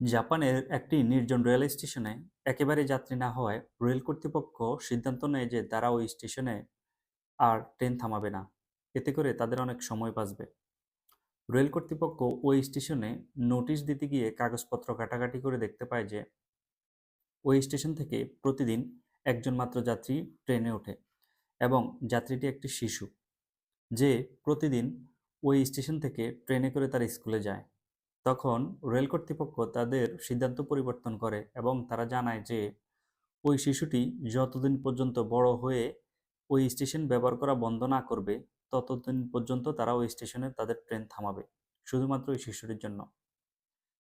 জাপানের একটি নির্জন রেল স্টেশনে একেবারে যাত্রী না হওয়ায় রেল কর্তৃপক্ষ সিদ্ধান্ত নেয় যে তারা ওই স্টেশনে আর ট্রেন থামাবে না। এতে করে তাদের অনেক সময় বাঁচবে। রেল কর্তৃপক্ষ ওই স্টেশনে নোটিশ দিতে গিয়ে কাগজপত্র কাটাকাটি করে দেখতে পায় যে ওই স্টেশন থেকে প্রতিদিন একজন মাত্র যাত্রী ট্রেনে ওঠে এবং যাত্রীটি একটি শিশু, যে প্রতিদিন ওই স্টেশন থেকে ট্রেনে করে তার স্কুলে যায়। তখন রেল কর্তৃপক্ষ তাদের সিদ্ধান্ত পরিবর্তন করে এবং তারা জানায় যে, ওই শিশুটি যতদিন পর্যন্ত বড় হয়ে ওই স্টেশন ব্যবহার করা বন্ধ না করবে, ততদিন পর্যন্ত তারা ওই স্টেশনে তাদের ট্রেন থামাবে, শুধুমাত্র ওই শিশুটির জন্য।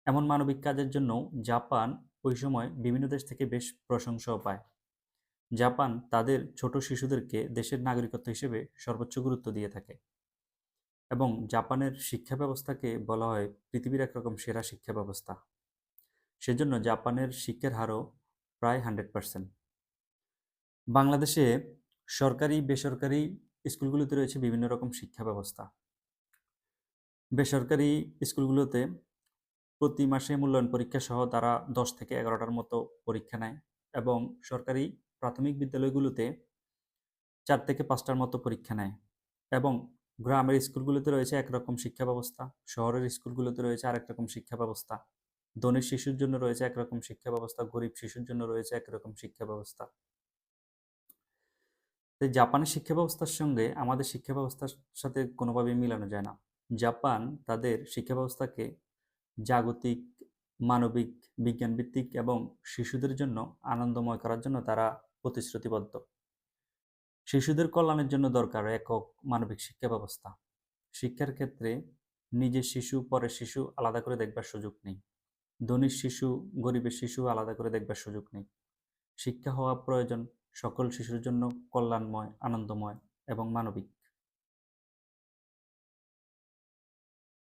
এমন মানবিক কাজের জন্য জাপান ওই সময় বিভিন্ন দেশ থেকে বেশ প্রশংসাও পায়। জাপান তাদের ছোট শিশুদেরকে দেশের নাগরিকত্ব হিসেবে সর্বোচ্চ গুরুত্ব দিয়ে থাকে। এবং জাপানের শিক্ষা ব্যবস্থাকে বলা হয় পৃথিবীর একরকম সেরা শিক্ষা ব্যবস্থা। সেজন্য জাপানের শিক্ষার হারও প্রায় হান্ড্রেড পার্সেন্ট। বাংলাদেশে সরকারি, বেসরকারি স্কুলগুলোতে রয়েছে বিভিন্ন রকম শিক্ষা ব্যবস্থা। বেসরকারি স্কুলগুলোতে প্রতি মাসে মূল্যায়ন পরীক্ষা সহ তারা দশ থেকে এগারোটার মতো পরীক্ষা নেয় এবং সরকারি প্রাথমিক বিদ্যালয়গুলোতে চার থেকে পাঁচটার মতো পরীক্ষা নেয় এবং গ্রামের স্কুলগুলোতে রয়েছে একরকম শিক্ষা ব্যবস্থা, শহরের স্কুলগুলোতে রয়েছে আরেক রকম শিক্ষা ব্যবস্থা। ধনী শিশুর জন্য রয়েছে একরকম শিক্ষা ব্যবস্থা, গরিব শিশুর জন্য রয়েছে একরকম শিক্ষা ব্যবস্থা। তো জাপানের শিক্ষা ব্যবস্থার সঙ্গে আমাদের শিক্ষা ব্যবস্থার সাথে কোনোভাবেই মিলানো যায় না। জাপান তাদের শিক্ষা ব্যবস্থাকে জাগতিক, মানবিক, বিজ্ঞানভিত্তিক এবং শিশুদের জন্য আনন্দময় করার জন্য তারা প্রতিশ্রুতিবদ্ধ। শিশুদের কল্যাণের জন্য দরকার একক মানবিক শিক্ষা ব্যবস্থা। শিক্ষার ক্ষেত্রে নিজের শিশু পরের শিশু আলাদা করে দেখবার সুযোগ নেই। ধনীর শিশু, গরিবের শিশু আলাদা করে দেখবার সুযোগ নেই। শিক্ষা হওয়া প্রয়োজন সকল শিশুর জন্য কল্যাণময়, আনন্দময় এবং মানবিক।